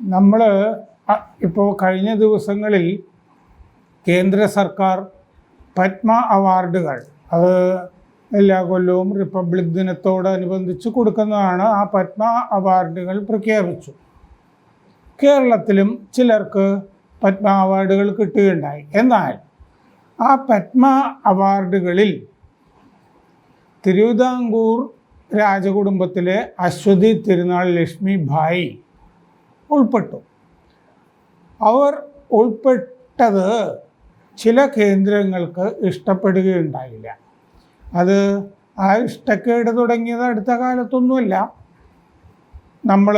നമ്മൾ ഇപ്പോൾ കഴിഞ്ഞ ദിവസങ്ങളിൽ കേന്ദ്ര സർക്കാർ പത്മ അവാർഡുകൾ അത് എല്ലാ കൊല്ലവും റിപ്പബ്ലിക് ദിനത്തോടനുബന്ധിച്ച് കൊടുക്കുന്നതാണ് ആ പത്മ അവാർഡുകൾ പ്രഖ്യാപിച്ചു. കേരളത്തിലും ചിലർക്ക് പത്മ അവാർഡുകൾ കിട്ടുകയുണ്ടായി. എന്നാൽ ആ പത്മ അവാർഡുകളിൽ തിരുവിതാംകൂർ രാജകുടുംബത്തിലെ അശ്വതി തിരുനാൾ ലക്ഷ്മി ഭായി ഉൾപ്പെട്ടു. അവർ ഉൾപ്പെട്ടത് ചില കേന്ദ്രങ്ങൾക്ക് ഇഷ്ടപ്പെടുകയുണ്ടായില്ല. അത് ആ ഇഷ്ടക്കേട് തുടങ്ങിയത് അടുത്ത കാലത്തൊന്നുമല്ല. നമ്മൾ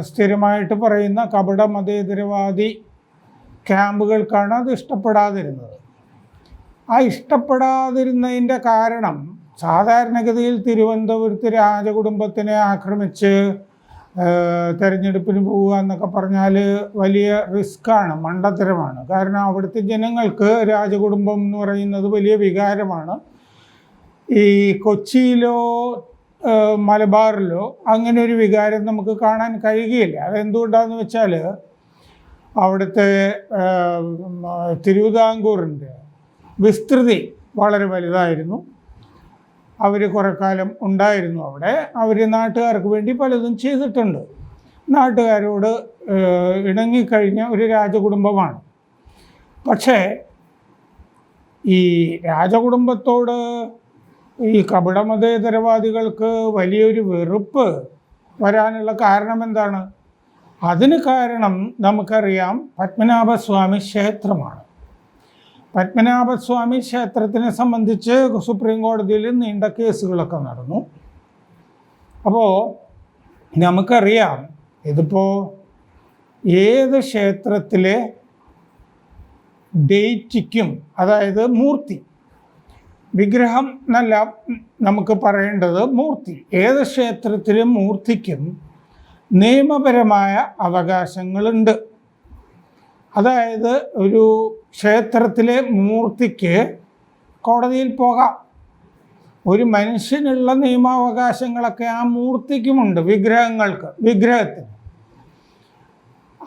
സ്ഥിരമായിട്ട് പറയുന്ന കപട മതേതരവാദി ക്യാമ്പുകൾക്കാണ് അത് ഇഷ്ടപ്പെടാതിരുന്നത്. ആ ഇഷ്ടപ്പെടാതിരുന്നതിന്റെ കാരണം സാധാരണഗതിയിൽ തിരുവനന്തപുരത്ത് രാജകുടുംബത്തിനെ ആക്രമിച്ച് തെരഞ്ഞെടുപ്പിന് പോവുക എന്നൊക്കെ പറഞ്ഞാൽ വലിയ റിസ്ക്കാണ് മണ്ടത്തരമാണ്. കാരണം അവിടുത്തെ ജനങ്ങൾക്ക് രാജകുടുംബം എന്ന് പറയുന്നത് വലിയ വികാരമാണ്. ഈ കൊച്ചിയിലോ മലബാറിലോ അങ്ങനെ ഒരു വികാരം നമുക്ക് കാണാൻ കഴിയുകയില്ല. അതെന്തുകൊണ്ടാണെന്ന് വെച്ചാൽ അവിടുത്തെ തിരുവിതാംകൂറിന്റെ വിസ്തൃതി വളരെ വലുതായിരുന്നു. അവർ കുറേക്കാലം കാലം ഉണ്ടായിരുന്നു അവിടെ. അവർ നാട്ടുകാർക്ക് വേണ്ടി പലതും ചെയ്തിട്ടുണ്ട്. നാട്ടുകാരോട് ഇണങ്ങിക്കഴിഞ്ഞ ഒരു രാജകുടുംബമാണ്. പക്ഷേ ഈ രാജകുടുംബത്തോട് ഈ കപടമതേതരവാദികൾക്ക് വലിയൊരു വെറുപ്പ് വരാനുള്ള കാരണം എന്താണ് അതിന് കാരണം നമുക്കറിയാം പത്മനാഭസ്വാമി ക്ഷേത്രമാണ്. പത്മനാഭസ്വാമി ക്ഷേത്രത്തിനെ സംബന്ധിച്ച് സുപ്രീം കോടതിയിൽ നീണ്ട കേസുകളൊക്കെ നടന്നു. അപ്പോൾ നമുക്കറിയാം ഇതിപ്പോൾ ഏത് ക്ഷേത്രത്തിലെ ഡേറ്റിക്കും അതായത് മൂർത്തി വിഗ്രഹം എന്നല്ല നമുക്ക് പറയേണ്ടത് മൂർത്തി ഏത് ക്ഷേത്രത്തിലും മൂർത്തിക്കും നിയമപരമായ അവകാശങ്ങളുണ്ട്. അതായത് ഒരു ക്ഷേത്രത്തിലെ മൂർത്തിക്ക് കോടതിയിൽ പോകാം. ഒരു മനുഷ്യനുള്ള നിയമാവകാശങ്ങളൊക്കെ ആ മൂർത്തിക്കുമുണ്ട് വിഗ്രഹങ്ങൾക്ക് വിഗ്രഹത്തിന്.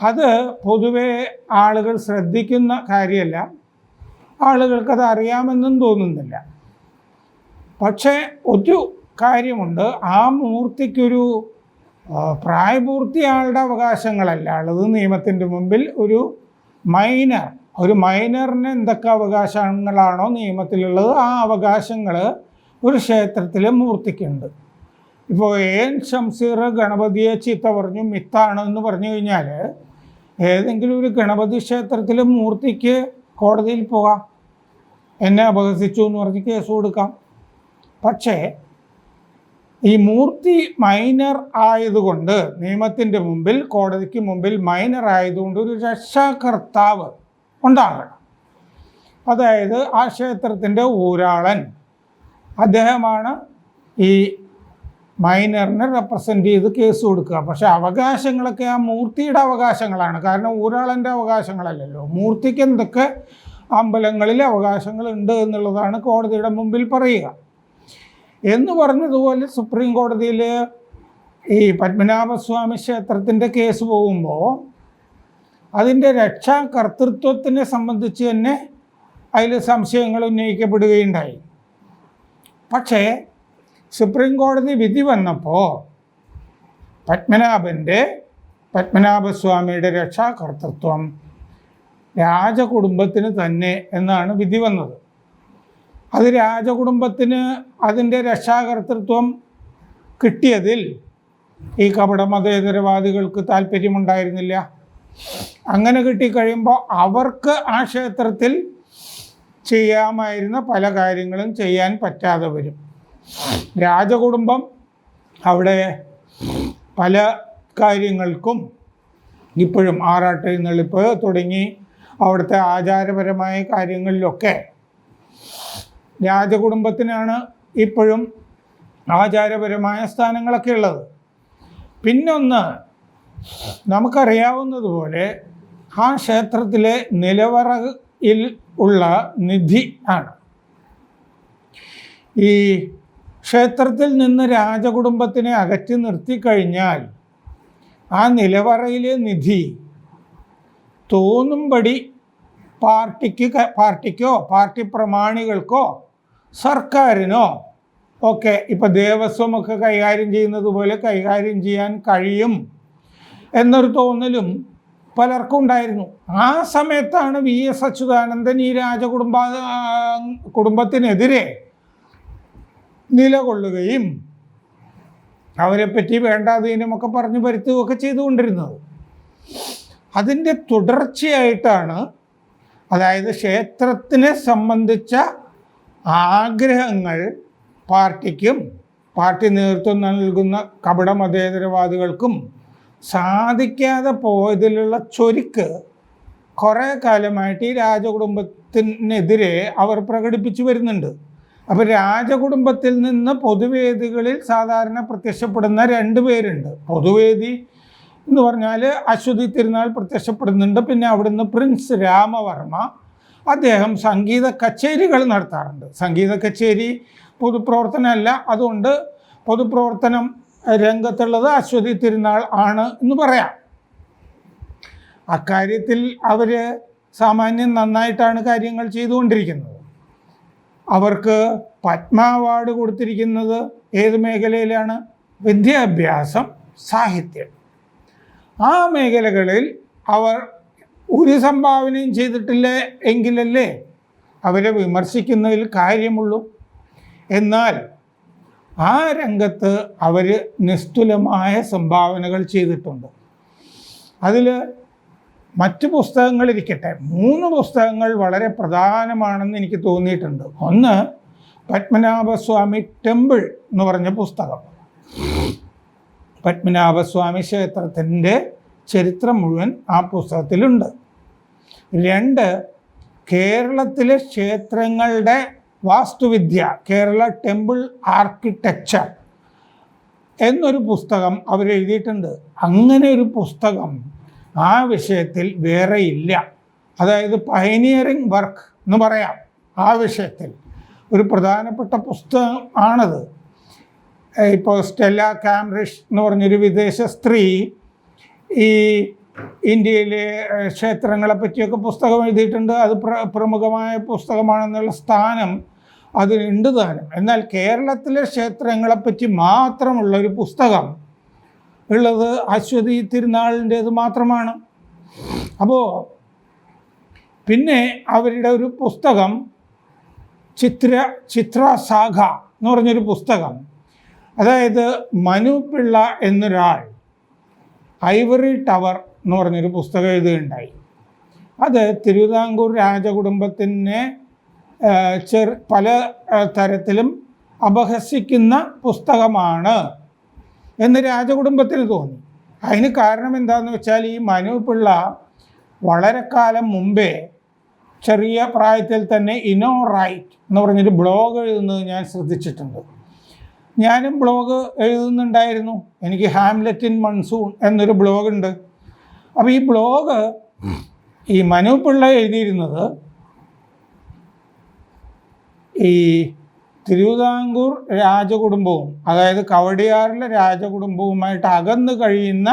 അത് പൊതുവെ ആളുകൾ ശ്രദ്ധിക്കുന്ന കാര്യമല്ല. ആളുകൾക്കത് അറിയാമെന്നും തോന്നുന്നില്ല. പക്ഷേ ഒരു കാര്യമുണ്ട്. ആ മൂർത്തിക്കൊരു പ്രായപൂർത്തിയാളുടെ അവകാശങ്ങളല്ല. ഉള്ളത് നിയമത്തിന്റെ മുമ്പിൽ ഒരു മൈനർ ഒരു മൈനറിന് എന്തൊക്കെ അവകാശങ്ങളാണോ നിയമത്തിലുള്ളത് ആ അവകാശങ്ങൾ ഒരു ക്ഷേത്രത്തിലെ മൂർത്തിക്കുണ്ട്. ഇപ്പോൾ ഏൻ ഷംസീർ ഗണപതിയെ ചീത്ത പറഞ്ഞു മിത്താണ് എന്ന് പറഞ്ഞു കഴിഞ്ഞാൽ ഏതെങ്കിലും ഒരു ഗണപതി ക്ഷേത്രത്തിലെ മൂർത്തിക്ക് കോടതിയിൽ പോകാം. എന്നെ അപഹസിച്ചു എന്ന് പറഞ്ഞ് കേസ് കൊടുക്കാം. പക്ഷേ ഈ മൂർത്തി മൈനർ ആയതുകൊണ്ട് നിയമത്തിന്റെ മുമ്പിൽ കോടതിക്ക് മുമ്പിൽ മൈനർ ആയതുകൊണ്ട് ഒരു രക്ഷാകർത്താവ് ഉണ്ടാകണം. അതായത് ആ ക്ഷേത്രത്തിന്റെ ഊരാളൻ. അദ്ദേഹമാണ് ഈ മൈനറിനെ റെപ്രസെന്റ് ചെയ്ത് കേസ് കൊടുക്കുക. പക്ഷേ അവകാശങ്ങളൊക്കെ ആ മൂർത്തിയുടെ അവകാശങ്ങളാണ്. കാരണം ഊരാളന്റെ അവകാശങ്ങളല്ലല്ലോ. മൂർത്തിക്ക് എന്തൊക്കെ അമ്പലങ്ങളിൽ അവകാശങ്ങളുണ്ട് എന്നുള്ളതാണ് കോടതിയുടെ മുമ്പിൽ പറയുക. എന്ന് പറഞ്ഞതുപോലെ സുപ്രീം കോടതിയിൽ ഈ പത്മനാഭസ്വാമി ക്ഷേത്രത്തിന്റെ കേസ് പോകുമ്പോൾ അതിന്റെ രക്ഷാ കർത്തൃത്വത്തിനെ സംബന്ധിച്ച് തന്നെ അതിൽ സംശയങ്ങൾ ഉന്നയിക്കപ്പെടുകയുണ്ടായി. പക്ഷേ സുപ്രീം കോടതി വിധി വന്നപ്പോൾ പത്മനാഭന്റെ പത്മനാഭസ്വാമിയുടെ രക്ഷാകർത്തൃത്വം രാജകുടുംബത്തിന് തന്നെ എന്നാണ് വിധി വന്നത്. അത് രാജകുടുംബത്തിന് അതിന്റെ രക്ഷാകർത്തൃത്വം കിട്ടിയതിൽ ഈ കപട മതേതരവാദികൾക്ക് താല്പര്യമുണ്ടായിരുന്നില്ല. അങ്ങനെ കിട്ടിക്കഴിയുമ്പോൾ അവർക്ക് ആ ക്ഷേത്രത്തിൽ ചെയ്യാമായിരുന്ന പല കാര്യങ്ങളും ചെയ്യാൻ പറ്റാതെ വരും. രാജകുടുംബം അവിടെ പല കാര്യങ്ങൾക്കും ഇപ്പോഴും ആറാട്ട് ആറാട്ടെഴുന്നള്ളിപ്പ് തുടങ്ങി അവിടുത്തെ ആചാരപരമായ കാര്യങ്ങളിലൊക്കെ രാജകുടുംബത്തിനാണ് ഇപ്പോഴും ആചാരപരമായ സ്ഥാനങ്ങളൊക്കെ ഉള്ളത്. പിന്നൊന്ന് നമുക്കറിയാവുന്നതുപോലെ ആ ക്ഷേത്രത്തിലെ നിലവറയിൽ ഉള്ള നിധി ആണ്. ഈ ക്ഷേത്രത്തിൽ നിന്ന് രാജകുടുംബത്തിനെ അകറ്റി നിർത്തിക്കഴിഞ്ഞാൽ ആ നിലവറയിലെ നിധി തോന്നുംപടി പാർട്ടിക്ക് പാർട്ടിക്കോ പാർട്ടി പ്രമാണികൾക്കോ സർക്കാരിനോ ഒക്കെ ഇപ്പം ദേവസ്വമൊക്കെ കൈകാര്യം ചെയ്യുന്നത് പോലെ കൈകാര്യം ചെയ്യാൻ കഴിയും. എന്നൊരു തോന്നലും പലർക്കും ഉണ്ടായിരുന്നു. ആ സമയത്താണ് വി എസ് അച്യുതാനന്ദൻ ഈ രാജകുടുംബ കുടുംബത്തിനെതിരെ നിലകൊള്ളുകയും അവരെപ്പറ്റി വേണ്ടാതീനമൊക്കെ പറഞ്ഞു വരുത്തുകയൊക്കെ ചെയ്തുകൊണ്ടിരുന്നത്. അതിന്റെ തുടർച്ചയായിട്ടാണ് അതായത് ക്ഷേത്രത്തിനെ സംബന്ധിച്ച ആഗ്രഹങ്ങൾ പാർട്ടിക്കും പാർട്ടി നേതൃത്വം നൽകുന്ന കപട മതേതരവാദികൾക്കും സാധിക്കാതെ പോയതിലുള്ള ചൊരുക്ക് കുറേ കാലമായിട്ട് ഈ രാജകുടുംബത്തിനെതിരെ അവർ പ്രകടിപ്പിച്ചു വരുന്നുണ്ട്. അപ്പോൾ രാജകുടുംബത്തിൽ നിന്ന് പൊതുവേദികളിൽ സാധാരണ പ്രത്യക്ഷപ്പെടുന്ന രണ്ട് പേരുണ്ട്. പൊതുവേദി എന്ന് പറഞ്ഞാൽ അശ്വതി തിരുനാൾ പ്രത്യക്ഷപ്പെടുന്നുണ്ട്. പിന്നെ അവിടുന്ന് പ്രിൻസ് രാമവർമ്മ അദ്ദേഹം സംഗീത കച്ചേരികൾ നടത്താറുണ്ട്. സംഗീത കച്ചേരി പൊതുപ്രവർത്തനമല്ല. അതുകൊണ്ട് പൊതുപ്രവർത്തനം രംഗത്തുള്ളത് അശ്വതി തിരുനാൾ ആണ് എന്ന് പറയാം. അക്കാര്യത്തിൽ അവർ സാമാന്യം നന്നായിട്ടാണ് കാര്യങ്ങൾ ചെയ്തുകൊണ്ടിരിക്കുന്നത്. അവർക്ക് പത്മ അവാർഡ് കൊടുത്തിരിക്കുന്നത് ഏത് മേഖലയിലാണ്? വിദ്യാഭ്യാസം സാഹിത്യം. ആ മേഖലകളിൽ അവർ ഒരു സംഭാവനയും ചെയ്തിട്ടില്ല എങ്കിലല്ലേ അവരെ വിമർശിക്കുന്നതിൽ കാര്യമുള്ളൂ. എന്നാൽ ആ രംഗത്ത് അവർ നിസ്തുലമായ സംഭാവനകൾ ചെയ്തിട്ടുണ്ട്. അതിൽ മറ്റ് പുസ്തകങ്ങളിരിക്കട്ടെ മൂന്ന് പുസ്തകങ്ങൾ വളരെ പ്രധാനമാണെന്ന് എനിക്ക് തോന്നിയിട്ടുണ്ട്. ഒന്ന് പത്മനാഭസ്വാമി ടെമ്പിൾ എന്ന് പറഞ്ഞ പുസ്തകം. പത്മനാഭസ്വാമി ക്ഷേത്രത്തിന്റെ ചരിത്രം മുഴുവൻ ആ പുസ്തകത്തിലുണ്ട്. രണ്ട് കേരളത്തിലെ ക്ഷേത്രങ്ങളുടെ വാസ്തുവിദ്യ കേരള ടെമ്പിൾ ആർക്കിടെക്ചർ എന്നൊരു പുസ്തകം അവർ എഴുതിയിട്ടുണ്ട്. അങ്ങനെ ഒരു പുസ്തകം ആ വിഷയത്തിൽ വേറെ ഇല്ല. അതായത് പയനിയറിംഗ് വർക്ക് എന്ന് പറയാം ആ വിഷയത്തിൽ. ഒരു പ്രധാനപ്പെട്ട പുസ്തകം ആണത്. ഇപ്പോൾ സ്റ്റെല്ല കാംറിഷ് എന്ന് പറഞ്ഞൊരു വിദേശ സ്ത്രീ ഈ ഇന്ത്യയിലെ ക്ഷേത്രങ്ങളെ പറ്റിയൊക്കെ പുസ്തകം എഴുതിയിട്ടുണ്ട്. അത് പ്ര പ്രമുഖമായ പുസ്തകമാണെന്നുള്ള സ്ഥാനം അതിനുണ്ട് താനും. എന്നാൽ കേരളത്തിലെ ക്ഷേത്രങ്ങളെപ്പറ്റി മാത്രമുള്ള ഒരു പുസ്തകം ഉള്ളത് അശ്വതി തിരുനാളിന്റേത് മാത്രമാണ്. അപ്പോൾ പിന്നെ അവരുടെ ഒരു പുസ്തകം ചിത്ര ചിത്രശാഖ എന്ന് പറഞ്ഞൊരു പുസ്തകം. അതായത് മനു പിള്ള എന്നൊരാൾ ഐവറി ടവർ എന്ന് പറഞ്ഞൊരു പുസ്തകം എഴുതുകയുണ്ടായി. അത് തിരുവിതാംകൂർ രാജകുടുംബത്തിനെ ചെറു പല തരത്തിലും അപഹസിക്കുന്ന പുസ്തകമാണ് എന്ന് രാജകുടുംബത്തിന് തോന്നി. അതിന് കാരണം എന്താണെന്ന് വെച്ചാൽ ഈ മനു പിള്ള വളരെ കാലം മുമ്പേ ചെറിയ പ്രായത്തിൽ തന്നെ ഇനോ റൈറ്റ് എന്ന് പറഞ്ഞൊരു ബ്ലോഗ് എഴുതുന്നത് ഞാൻ ശ്രദ്ധിച്ചിട്ടുണ്ട്. ഞാനും ബ്ലോഗ് എഴുതുന്നുണ്ടായിരുന്നു. എനിക്ക് ഹാംലെറ്റ് ഇൻ മൺസൂൺ എന്നൊരു ബ്ലോഗ് ഉണ്ട് അപ്പോൾ ഈ ബ്ലോഗ് ഈ മനു പിള്ള എഴുതിയിരുന്നത് ഈ തിരുവിതാംകൂർ രാജകുടുംബവും അതായത് കവടിയാറിലെ രാജകുടുംബവുമായിട്ട് അകന്നു കഴിയുന്ന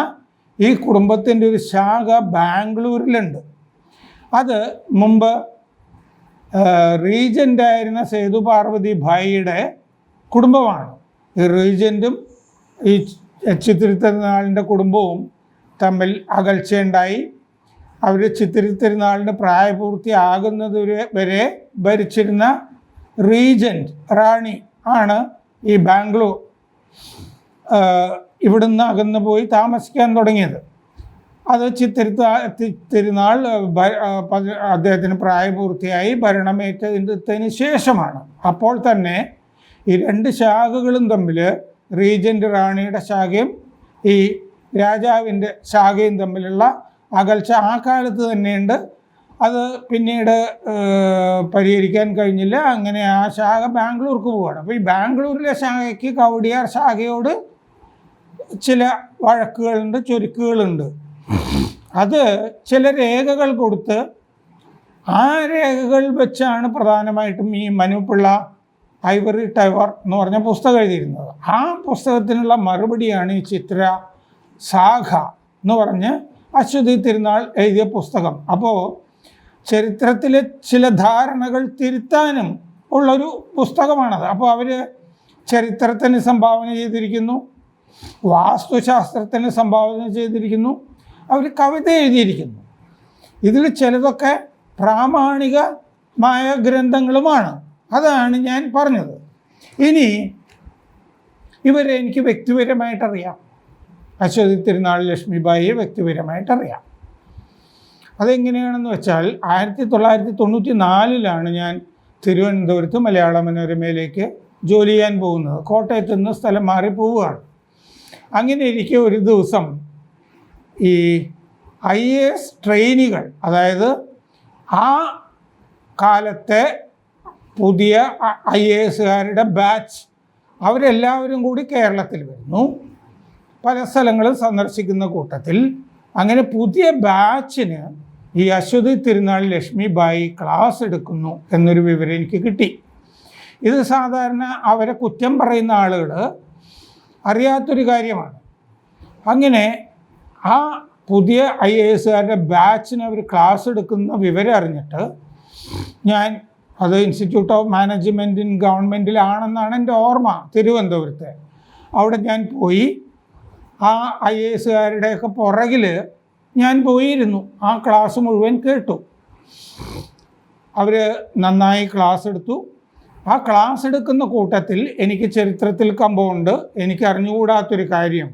ഈ കുടുംബത്തിന്റെ ഒരു ശാഖ ബാംഗ്ലൂരിലുണ്ട്. അത് മുമ്പ് റീജന്റായിരുന്ന സേതു പാർവതി ഭായിയുടെ കുടുംബമാണ്. ഈ റീജന്റും ഈ ചിത്തിരിത്തനാളിന്റെ കുടുംബവും തമ്മിൽ അകൽച്ചയുണ്ടായി. അവർ ചിത്തിരിത്തിരുനാളിന് പ്രായപൂർത്തിയാകുന്നത് വരെ- ഭരിച്ചിരുന്ന റീജന്റ് റാണി ആണ് ഈ ബാംഗ്ലൂർ ഇവിടുന്ന് അകന്നു പോയി താമസിക്കാൻ തുടങ്ങിയത്. അത് ചിത്തിരുത്ത തിരുനാൾ അദ്ദേഹത്തിന് പ്രായപൂർത്തിയായി ഭരണമേറ്റതിന് ശേഷമാണ്. അപ്പോൾ തന്നെ ഈ രണ്ട് ശാഖകളും തമ്മിൽ റീജന്റ് റാണിയുടെ ശാഖയും ഈ രാജാവിന്റെ ശാഖയും തമ്മിലുള്ള അകൽച്ച ആ കാലത്ത് തന്നെയുണ്ട്. അത് പിന്നീട് പരിഹരിക്കാൻ കഴിഞ്ഞില്ല. അങ്ങനെ ആ ശാഖ ബാംഗ്ലൂർക്ക് പോവുകയാണ് അപ്പോൾ ഈ ബാംഗ്ലൂരിലെ ശാഖയ്ക്ക് കവടിയാർ ശാഖയോട് ചില വഴക്കുകളുണ്ട് ചുരുക്കുകളുണ്ട്. അത് ചില രേഖകൾ കൊടുത്ത് ആ രേഖകൾ വെച്ചാണ് പ്രധാനമായിട്ടും ഈ മനുപിള്ള ഐവറി ടവർ എന്ന് പറഞ്ഞ പുസ്തകം എഴുതിയിരുന്നത്. ആ പുസ്തകത്തിനുള്ള മറുപടിയാണ് ഈ ചിത്ര ശാഖ എന്ന് പറഞ്ഞ് അശ്വതി തിരുനാൾ എഴുതിയ പുസ്തകം. അപ്പോൾ ചരിത്രത്തിലെ ചില ധാരണകൾ തിരുത്താനും ഉള്ളൊരു പുസ്തകമാണത്. അപ്പോൾ അവർ ചരിത്രത്തിന് സംഭാവന ചെയ്തിരിക്കുന്നു വാസ്തുശാസ്ത്രത്തിന് സംഭാവന ചെയ്തിരിക്കുന്നു അവർ കവിത എഴുതിയിരിക്കുന്നു. ഇതിൽ ചിലതൊക്കെ പ്രാമാണികമായ ഗ്രന്ഥങ്ങളുമാണ്. അതാണ് ഞാൻ പറഞ്ഞത്. ഇനി ഇവരെ എനിക്ക് വ്യക്തിപരമായിട്ടറിയാം. അശ്വതി തിരുനാൾ ലക്ഷ്മിബായിയെ വ്യക്തിപരമായിട്ട് അറിയാം അതെങ്ങനെയാണെന്ന് വെച്ചാൽ ആയിരത്തി തൊള്ളായിരത്തി തൊണ്ണൂറ്റി നാലിലാണ് ഞാൻ തിരുവനന്തപുരത്ത് മലയാള മനോരമയിലേക്ക് ജോലി ചെയ്യാൻ പോകുന്നത്. കോട്ടയത്ത് നിന്ന് സ്ഥലം മാറി പോവുകയാണ്. അങ്ങനെ ഇരിക്കെ ഒരു ദിവസം ഈ ഐ എ എസ് ട്രെയിനികൾ അതായത് ആ കാലത്തെ പുതിയ ഐ എ എസുകാരുടെ ബാച്ച് അവരെല്ലാവരും കൂടി കേരളത്തിൽ വരുന്നു. പല സ്ഥലങ്ങളും സന്ദർശിക്കുന്ന കൂട്ടത്തിൽ അങ്ങനെ പുതിയ ബാച്ചിന് ഈ അശ്വതി തിരുനാൾ ലക്ഷ്മി ബായി ക്ലാസ് എടുക്കുന്നു എന്നൊരു വിവരം എനിക്ക് കിട്ടി. ഇത് സാധാരണ അവരെ കുറ്റം പറയുന്ന ആളുകൾ അറിയാത്തൊരു കാര്യമാണ്. അങ്ങനെ ആ പുതിയ ഐ എ എസുകാരുടെ ബാച്ചിന് അവർ ക്ലാസ് എടുക്കുന്ന വിവരം അറിഞ്ഞിട്ട് ഞാൻ അത് ഇൻസ്റ്റിറ്റ്യൂട്ട് ഓഫ് മാനേജ്മെന്റ് ഇൻ ഗവൺമെന്റിലാണെന്നാണ് എന്റെ ഓർമ്മ തിരുവനന്തപുരത്തെ. അവിടെ ഞാൻ പോയി ആ ഐ എ എസുകാരുടെയൊക്കെ പുറകിൽ ഞാൻ പോയിരുന്നു. ആ ക്ലാസ് മുഴുവൻ കേട്ടു. അവർ നന്നായി ക്ലാസ് എടുത്തു. ആ ക്ലാസ് എടുക്കുന്ന കൂട്ടത്തിൽ എനിക്ക് ചരിത്രത്തിൽ കമ്പമുണ്ട്. എനിക്ക് അറിഞ്ഞുകൂടാത്തൊരു കാര്യം.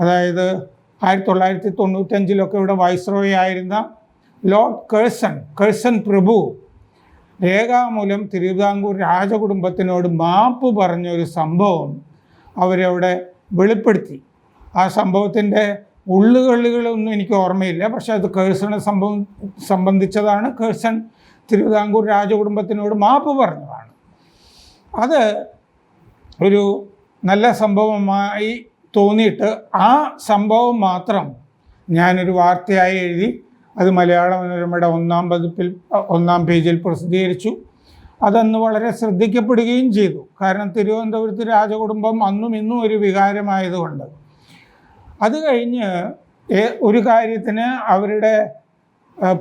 അതായത് ആയിരത്തി തൊള്ളായിരത്തി തൊണ്ണൂറ്റഞ്ചിലൊക്കെ ഇവിടെ വൈസ്രോയി ആയിരുന്ന ലോർഡ് കേഴ്സൺ കേഴ്സൺ പ്രഭു രേഖാമൂലം തിരുവിതാംകൂർ രാജകുടുംബത്തിനോട് മാപ്പ് പറഞ്ഞൊരു സംഭവം അവരവിടെ വെളിപ്പെടുത്തി. ആ സംഭവത്തിന്റെ ഉള്ളുകളികളൊന്നും എനിക്ക് ഓർമ്മയില്ല. പക്ഷേ അത് കേഴ്സണെ സംഭവം സംബന്ധിച്ചതാണ്. കേഴ്സൺ തിരുവിതാംകൂർ രാജകുടുംബത്തിനോട് മാപ്പ് പറഞ്ഞതാണ്. അത് ഒരു നല്ല സംഭവമായി തോന്നിയിട്ട് ആ സംഭവം മാത്രം ഞാനൊരു വാർത്തയായി എഴുതി അത് മലയാള മനോരമയുടെ ഒന്നാം പതിപ്പിൽ ഒന്നാം പേജിൽ പ്രസിദ്ധീകരിച്ചു. അതന്ന് വളരെ ശ്രദ്ധിക്കപ്പെടുകയും ചെയ്തു. കാരണം തിരുവനന്തപുരത്ത് രാജകുടുംബം അന്നും ഇന്നും ഒരു വികാരമായതുകൊണ്ട് അത് കഴിഞ്ഞ് ഒരു കാര്യത്തിന് അവരുടെ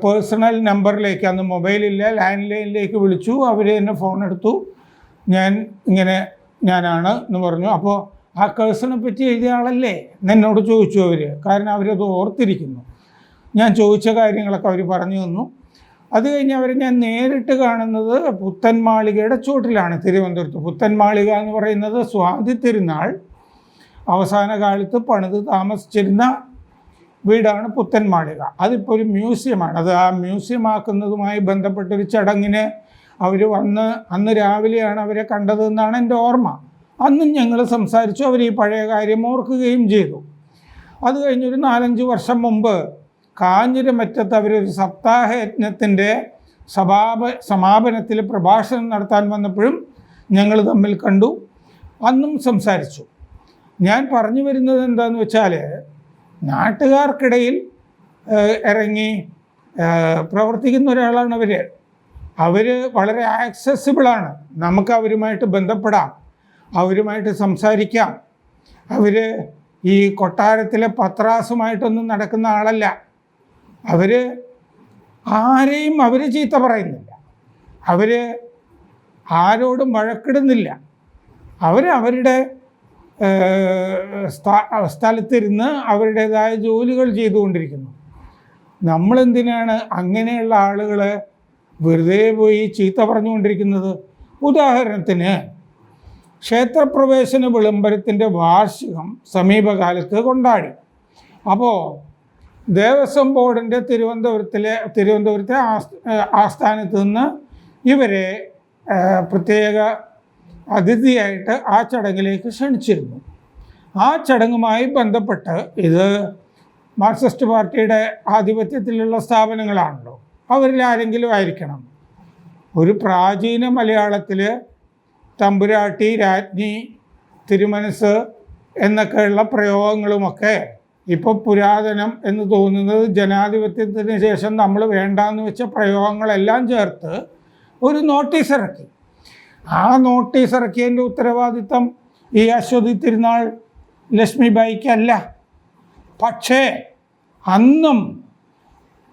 പേഴ്സണൽ നമ്പറിലേക്ക് അന്ന് മൊബൈലില്ല ലാൻഡ് ലൈനിലേക്ക് വിളിച്ചു. അവർ എന്നെ ഫോൺ എടുത്തു ഞാൻ ഇങ്ങനെ ഞാനാണ് എന്ന് പറഞ്ഞു. അപ്പോൾ ആ കേഴ്സിനെ പറ്റി എഴുതിയ ആളല്ലേ? എന്നോട് ചോദിച്ചു അവർ കാരണം അവരത് ഓർത്തിരിക്കുന്നു. ഞാൻ ചോദിച്ച കാര്യങ്ങളൊക്കെ അവർ പറഞ്ഞു തന്നു. അത് കഴിഞ്ഞ് അവരെ ഞാൻ നേരിട്ട് കാണുന്നത് പുത്തൻ മാളികയുടെ ചുവട്ടിലാണ് തിരുവനന്തപുരത്ത്. പുത്തൻ മാളിക എന്ന് പറയുന്നത് സ്വാതി തിരുനാൾ അവസാന കാലത്ത് പണിത് താമസിച്ചിരുന്ന വീടാണ് പുത്തൻ മാളിക. അതിപ്പോൾ ഒരു മ്യൂസിയമാണ്. അത് ആ മ്യൂസിയം ആക്കുന്നതുമായി ബന്ധപ്പെട്ടൊരു ചടങ്ങിന് അവർ വന്ന് അന്ന് രാവിലെയാണ് അവരെ കണ്ടതെന്നാണ് എന്റെ ഓർമ്മ. അന്നും ഞങ്ങൾ സംസാരിച്ചു. അവർ ഈ പഴയ കാര്യം ഓർക്കുകയും ചെയ്തു. അത് കഴിഞ്ഞൊരു നാലഞ്ച് വർഷം മുമ്പ് കാഞ്ഞിരമറ്റത്ത് അവരൊരു സപ്താഹ യജ്ഞത്തിന്റെ സമാപ സമാപനത്തിൽ പ്രഭാഷണം നടത്താൻ വന്നപ്പോഴും ഞങ്ങൾ തമ്മിൽ കണ്ടു. അന്നും സംസാരിച്ചു. ഞാൻ പറഞ്ഞു വരുന്നത് എന്താന്ന് വെച്ചാൽ നാട്ടുകാർക്കിടയിൽ ഇറങ്ങി പ്രവർത്തിക്കുന്ന ഒരാളാണ് അവർ അവർ വളരെ ആക്സസിബിളാണ് നമുക്ക് അവരുമായിട്ട് ബന്ധപ്പെടാം. അവരുമായിട്ട് സംസാരിക്കാം. അവർ ഈ കൊട്ടാരത്തിലെ പത്രാസുമായിട്ടൊന്നും നടക്കുന്ന ആളല്ല. അവർ ആരെയും അവർ ചീത്ത പറയുന്നില്ല. അവർ ആരോടും വഴക്കിടുന്നില്ല. സ്ഥ- സ്ഥലത്തിരുന്ന് അവരുടേതായ ജോലികൾ ചെയ്തുകൊണ്ടിരിക്കുന്നു. നമ്മളെന്തിനാണ് അങ്ങനെയുള്ള ആളുകളെ വെറുതെ പോയി ചീത്ത പറഞ്ഞുകൊണ്ടിരിക്കുന്നത്? ഉദാഹരണത്തിന് ക്ഷേത്രപ്രവേശന വിളംബരത്തിന്റെ വാർഷികം സമീപകാലത്ത് കൊണ്ടാടി. അപ്പോൾ ദേവസ്വം ബോർഡിന്റെ തിരുവനന്തപുരത്തിലെ തിരുവനന്തപുരത്തെ ആസ്- ആസ്ഥാനത്ത് നിന്ന് ഇവരെ പ്രത്യേക അതിഥിയായിട്ട് ആ ചടങ്ങിലേക്ക് ക്ഷണിച്ചിരുന്നു. ആ ചടങ്ങുമായി ബന്ധപ്പെട്ട് ഇത് മാർക്സിസ്റ്റ് പാർട്ടിയുടെ ആധിപത്യത്തിലുള്ള സ്ഥാപനങ്ങളാണല്ലോ. അവരിൽ ആരെങ്കിലും ആയിരിക്കണം. ഒരു പ്രാചീന മലയാളത്തിൽ തമ്പുരാട്ടി രാജ്ഞി തിരുമനസ് എന്നൊക്കെയുള്ള പ്രയോഗങ്ങളുമൊക്കെ ഇപ്പോൾ പുരാതനം എന്ന് തോന്നുന്നത് ജനാധിപത്യത്തിന് ശേഷം നമ്മൾ വേണ്ടാന്ന് വെച്ച പ്രയോഗങ്ങളെല്ലാം ചേർത്ത് ഒരു നോട്ടീസ് ഇറക്കി. ആ നോട്ടീസ് ഇറക്കിയതിന്റെ ഉത്തരവാദിത്തം ഈ അശ്വതി തിരുനാൾ ലക്ഷ്മി ലക്ഷ്മിബായിക്കല്ല പക്ഷേ അന്നും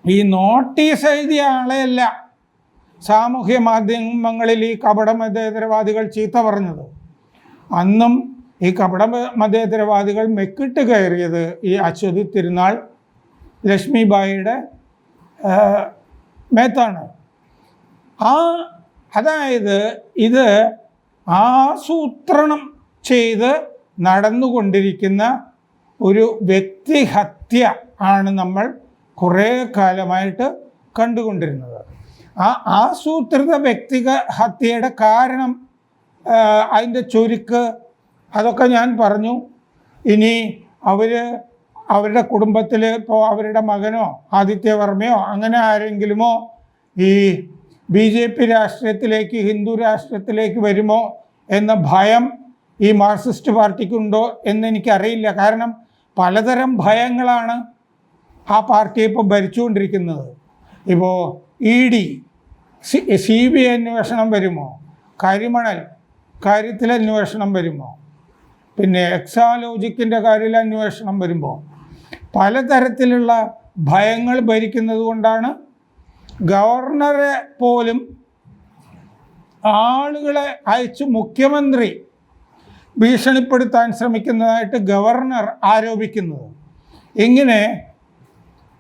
ഈ നോട്ടീസ് എഴുതിയ ആളെയല്ല സാമൂഹ്യ മാധ്യമങ്ങളിൽ ഈ കപട മതേതരവാദികൾ ചീത്ത പറഞ്ഞത്. അന്നും ഈ കപട മതേതരവാദികൾ മെക്കിട്ട് കയറിയത് ഈ അശ്വതി തിരുനാൾ ലക്ഷ്മിബായിയുടെ മേത്താണ്. ആ അതായത് ഇത് ആസൂത്രണം ചെയ്ത് നടന്നുകൊണ്ടിരിക്കുന്ന ഒരു വ്യക്തിഹത്യ ആണ് നമ്മൾ കുറേ കാലമായിട്ട് കണ്ടുകൊണ്ടിരുന്നത്. ആ ആസൂത്രിത വ്യക്തിക ഹത്യയുടെ കാരണം അതിന്റെ ചുരുക്ക് അതൊക്കെ ഞാൻ പറഞ്ഞു. ഇനി അവർ അവരുടെ കുടുംബത്തിൽ ഇപ്പോൾ അവരുടെ മകനോ ആദിത്യവർമ്മയോ അങ്ങനെ ആരെങ്കിലുമോ ഈ ബി ജെ പി രാഷ്ട്രീയത്തിലേക്ക് ഹിന്ദു രാഷ്ട്രീയത്തിലേക്ക് വരുമോ എന്ന ഭയം ഈ മാർക്സിസ്റ്റ് പാർട്ടിക്കുണ്ടോ എന്ന് എനിക്കറിയില്ല കാരണം പലതരം ഭയങ്ങളാണ് ആ പാർട്ടിയെ ഇപ്പോൾ ഭരിച്ചുകൊണ്ടിരിക്കുന്നത്. ഇപ്പോൾ E D C B I അന്വേഷണം വരുമോ? കരിമണൽ കാര്യത്തിൽ അന്വേഷണം വരുമോ? പിന്നെ എക്സാലോജിക്കിന്റെ കാര്യത്തിൽ അന്വേഷണം വരുമ്പോൾ പലതരത്തിലുള്ള ഭയങ്ങൾ ഭരിക്കുന്നത് കൊണ്ടാണ് ഗവർണറെ പോലും ആളുകളെ അയച്ച് മുഖ്യമന്ത്രി ഭീഷണിപ്പെടുത്താൻ ശ്രമിക്കുന്നതായിട്ട് ഗവർണർ ആരോപിക്കുന്നത്. ഇങ്ങനെ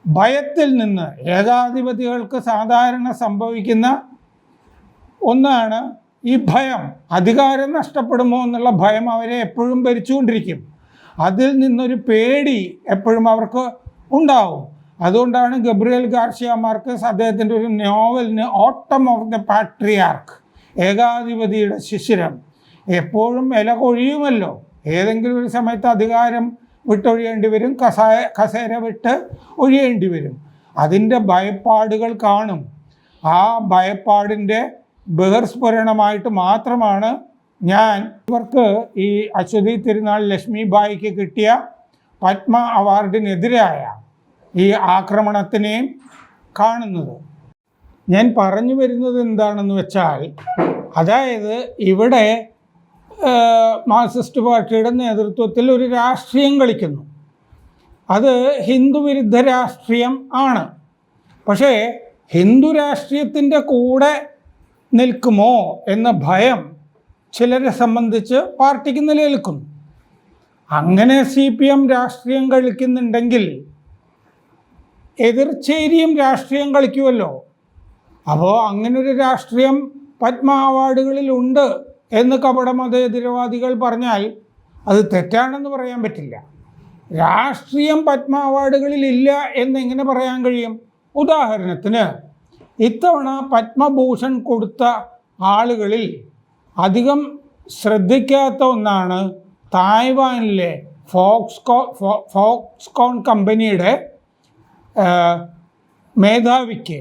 ഭയത്തിൽ നിന്ന് ഏകാധിപതികൾക്ക് സാധാരണ സംഭവിക്കുന്ന ഒന്നാണ് ഈ ഭയം. അധികാരം നഷ്ടപ്പെടുമോ എന്നുള്ള ഭയം അവരെ എപ്പോഴും ഭരിച്ചുകൊണ്ടിരിക്കും. അതിൽ നിന്നൊരു പേടി എപ്പോഴും അവർക്ക് ഉണ്ടാവും. അതുകൊണ്ടാണ് ഗബ്രിയേൽ ഗാർഷ്യ മാർക്കസ് അദ്ദേഹത്തിന്റെ ഒരു നോവലിന് ഓട്ടം ഓഫ് ദ പാട്രിയാർക്ക് ഏകാധിപതിയുടെ ശിശിരം. എപ്പോഴും ഇല കൊഴിയുമല്ലോ. ഏതെങ്കിലും ഒരു സമയത്ത് അധികാരം വിട്ടൊഴിയേണ്ടി വരും കസായ കസേര വിട്ട് ഒഴിയേണ്ടി വരും. അതിന്റെ ഭയപ്പാടുകൾ കാണും. ആ ഭയപ്പാടിന്റെ ബഹിർസ്ഫുരണമായിട്ട് മാത്രമാണ് ഞാൻ ഇവർക്ക് ഈ അശ്വതി തിരുനാൾ ലക്ഷ്മി ബായിക്ക് കിട്ടിയ പത്മ അവാർഡിനെതിരായ ഈ ആക്രമണത്തിനെ കാണുന്നത്. ഞാൻ പറഞ്ഞു വരുന്നത് എന്താണെന്ന് വെച്ചാൽ അതായത് ഇവിടെ മാർക്സിസ്റ്റ് പാർട്ടിയുടെ നേതൃത്വത്തിൽ ഒരു രാഷ്ട്രീയം കളിക്കുന്നു. അത് ഹിന്ദുവിരുദ്ധ രാഷ്ട്രീയം ആണ്. പക്ഷേ ഹിന്ദു രാഷ്ട്രീയത്തിന്റെ കൂടെ നിൽക്കുമോ എന്ന ഭയം ചിലരെ സംബന്ധിച്ച് പാർട്ടിക്ക് നിലനിൽക്കുന്നു. അങ്ങനെ സി പി എം രാഷ്ട്രീയം കളിക്കുന്നുണ്ടെങ്കിൽ എതിർച്ചേരിയും രാഷ്ട്രീയം കളിക്കുമല്ലോ അപ്പോൾ അങ്ങനൊരു രാഷ്ട്രീയം പത്മ അവാർഡുകളിൽ ഉണ്ട് എന്ന് കപട മതേതരവാദികൾ പറഞ്ഞാൽ അത് തെറ്റാണെന്ന് പറയാൻ പറ്റില്ല. രാഷ്ട്രീയം പത്മ അവാർഡുകളിൽ ഇല്ല എന്നെങ്ങനെ പറയാൻ കഴിയും? ഉദാഹരണത്തിന് ഇത്തവണ പത്മഭൂഷൺ കൊടുത്ത ആളുകളിൽ അധികം ശ്രദ്ധിക്കാത്ത ഒന്നാണ് തായ്വാനിലെ ഫോക്സ്കോ ഫോക്സ്കോൺ കമ്പനിയുടെ മേധാവിക്ക്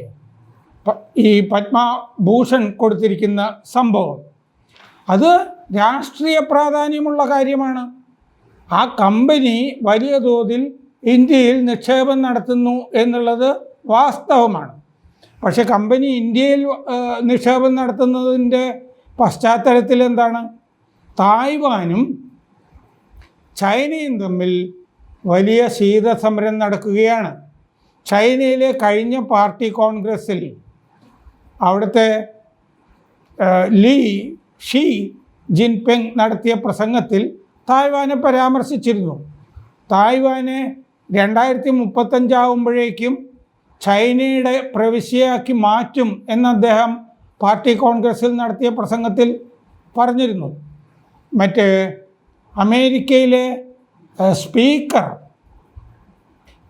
ഈ പത്മഭൂഷൺ കൊടുത്തിരിക്കുന്ന സംഭവം. അത് രാഷ്ട്രീയ പ്രാധാന്യമുള്ള കാര്യമാണ്. ആ കമ്പനി വലിയ തോതിൽ ഇന്ത്യയിൽ നിക്ഷേപം നടത്തുന്നു എന്നുള്ളത് വാസ്തവമാണ്. പക്ഷേ കമ്പനി ഇന്ത്യയിൽ നിക്ഷേപം നടത്തുന്നതിന്റെ പശ്ചാത്തലത്തിൽ എന്താണ്? തായ്വാനും ചൈനയും തമ്മിൽ വലിയ ശീതസമരം നടക്കുകയാണ്. ചൈനയിലെ കഴിഞ്ഞ പാർട്ടി കോൺഗ്രസ്സിൽ അവിടുത്തെ ലീ ഷീ ജിൻപിങ് നടത്തിയ പ്രസംഗത്തിൽ തായ്വാനെ പരാമർശിച്ചിരുന്നു. തായ്വാനെ രണ്ടായിരത്തി മുപ്പത്തഞ്ചാവുമ്പോഴേക്കും ചൈനയുടെ പ്രവിശ്യയാക്കി മാറ്റും എന്ന് അദ്ദേഹം പാർട്ടി കോൺഗ്രസ്സിൽ നടത്തിയ പ്രസംഗത്തിൽ പറഞ്ഞിരുന്നു. മറ്റ് അമേരിക്കയിലെ സ്പീക്കർ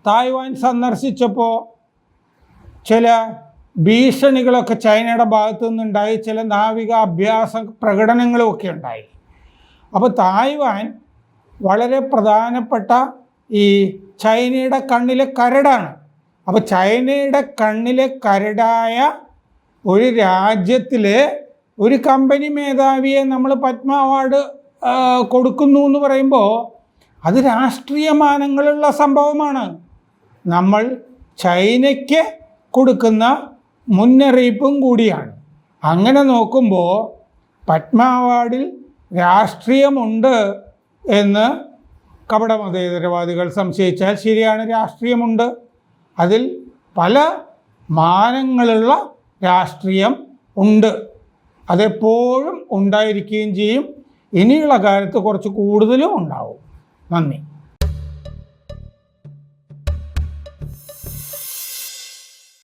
തായ്വാൻ സന്ദർശിച്ചപ്പോൾ ചില ഭീഷണികളൊക്കെ ചൈനയുടെ ഭാഗത്തു നിന്നുണ്ടായി ചില നാവിക അഭ്യാസ പ്രകടനങ്ങളുമൊക്കെ ഉണ്ടായി. അപ്പോൾ തായ്വാൻ വളരെ പ്രധാനപ്പെട്ട ഈ ചൈനയുടെ കണ്ണിലെ കരടാണ്. അപ്പോൾ ചൈനയുടെ കണ്ണിലെ കരടായ ഒരു രാജ്യത്തിലെ ഒരു കമ്പനി മേധാവിയെ നമ്മൾ പത്മ അവാർഡ് കൊടുക്കുന്നു എന്ന് പറയുമ്പോൾ അത് രാഷ്ട്രീയ മാനങ്ങളുള്ള സംഭവമാണ്. നമ്മൾ ചൈനയ്ക്ക് കൊടുക്കുന്ന മുന്നറിയിപ്പും കൂടിയാണ്. അങ്ങനെ നോക്കുമ്പോൾ പത്മ അവാർഡിൽ രാഷ്ട്രീയമുണ്ട് എന്ന് കപട മതേതരവാദികൾ സംശയിച്ചാൽ ശരിയാണ് രാഷ്ട്രീയമുണ്ട്. അതിൽ പല മാനങ്ങളുള്ള രാഷ്ട്രീയം ഉണ്ട്. അതെപ്പോഴും ഉണ്ടായിരിക്കുകയും ചെയ്യും. ഇനിയുള്ള കാലത്ത് കുറച്ച് കൂടുതലും ഉണ്ടാവും. നന്ദി.